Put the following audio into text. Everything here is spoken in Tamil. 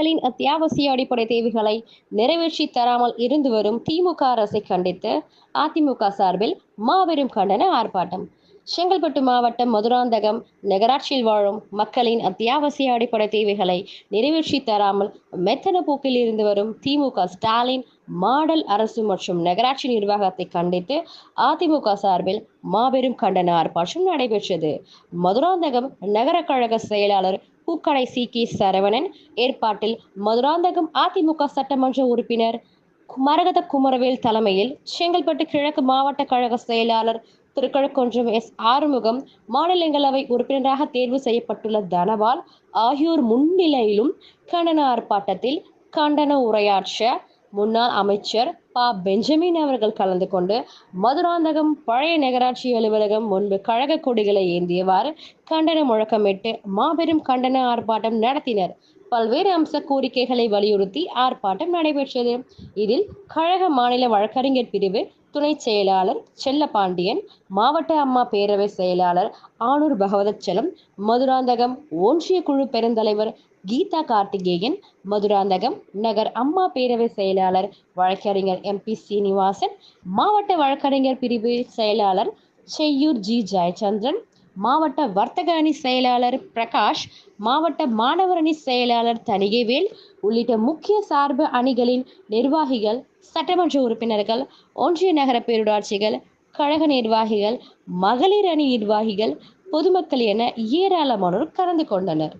மக்களின் அத்தியாவசிய அடிப்படை தேவைகளை நிறைவேற்றி தராமல் இருந்து வரும் திமுக அரசை கண்டித்து அதிமுக சார்பில் மாபெரும் கண்டன ஆர்ப்பாட்டம். செங்கல்பட்டு மாவட்டம் மதுராந்தகம் நகராட்சியில் வாழும் மக்களின் அத்தியாவசிய அடிப்படை தேவைகளை நிறைவேற்றி தராமல் மெத்தன போக்கில் இருந்து வரும் திமுக ஸ்டாலின் மாடல் அரசு மற்றும் நகராட்சி நிர்வாகத்தை கண்டித்து அதிமுக சார்பில் மாபெரும் கண்டன ஆர்ப்பாட்டம் நடைபெற்றது. மதுராந்தகம் நகர கழக செயலாளர் பூக்கடை சி. கே. சரவணன் ஏற்பாட்டில் மதுராந்தகம் அதிமுக சட்டமன்ற உறுப்பினர் மரகத குமரவேல் தலைமையில் செங்கல்பட்டு கிழக்கு மாவட்ட கழக செயலாளர் திருக்கழுக்குன்றம் எஸ். ஆறுமுகம் மாநிலங்களவை உறுப்பினராக தேர்வு செய்யப்பட்டுள்ள தனபால் ஆகியோர் முன்னிலையிலும் கண்டன ஆர்ப்பாட்டத்தில் கண்டன உரையாற்ற முன்னாள் அமைச்சர் ப. பெஞ்சமின் அவர்கள் கலந்து கொண்டு மதுராந்தகம் பழைய நகராட்சி அலுவலகம் முன்பு கழக கொடிகளை ஏந்தியவாறு கண்டன முழக்கமிட்டு மாபெரும் கண்டன ஆர்ப்பாட்டம் நடத்தினர். பல்வேறு அம்ச கோரிக்கைகளை வலியுறுத்தி ஆர்ப்பாட்டம் நடைபெற்றது. இதில் கழக மாநில வழக்கறிஞர் பிரிவு துணை செயலாளர் செல்லபாண்டியன் மாவட்ட அம்மா பேரவை செயலாளர் ஆனூர் பகவதச்சலம் மதுராந்தகம் ஒன்றிய குழு பெருந்தலைவர் கீதா கார்த்திகேயன் மதுராந்தகம் நகர் அம்மா பேரவை செயலாளர் வழக்கறிஞர் எம். பி. சீனிவாசன் மாவட்ட வழக்கறிஞர் பிரிவு செயலாளர் செய்யூர் ஜி. ஜெயச்சந்திரன் மாவட்ட வர்த்தக அணி செயலாளர் பிரகாஷ் மாவட்ட மாணவர் அணி செயலாளர் தணிகைவேல் உள்ளிட்ட முக்கிய சார்பு அணிகளின் நிர்வாகிகள் சட்டமன்ற உறுப்பினர்கள் ஒன்றிய நகர பேரூராட்சிகள் கழக நிர்வாகிகள் மகளிர் அணி நிர்வாகிகள் பொதுமக்கள் என ஏராளமானோர் கலந்து கொண்டனர்.